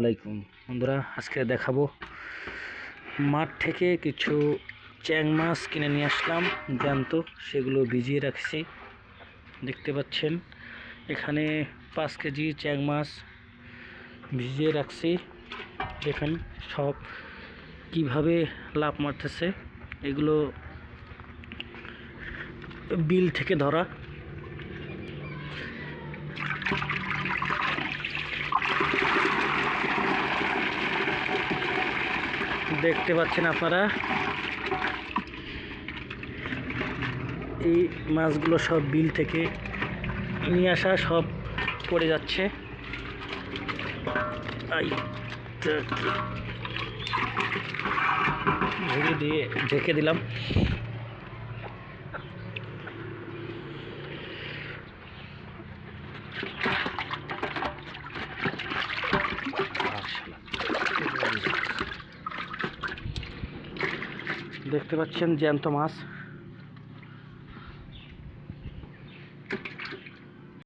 আলাইকুম বন্ধুরা, আজকে দেখাবো মাঠ থেকে কিছু চ্যাং মাছ কিনে নিয়ে আসলাম। জ্যান্ত, সেগুলো ভিজিয়ে রাখছি। দেখতে পাচ্ছেন, এখানে পাঁচ কেজি চ্যাং মাছ ভিজিয়ে রাখছি। দেখেন সব কীভাবে লাভ মারতেছে। এগুলো বিল থেকে ধরা। দেখতে পাচ্ছেন আপনারা। এই মাছগুলো সব বিল থেকে নিয়ে আসা সব পড়ে যাচ্ছে। ঝুড়ি দিয়ে ঢেকে দিলাম। আর শালা, দেখতে পাচ্ছেন জ্যান্ত মাছ।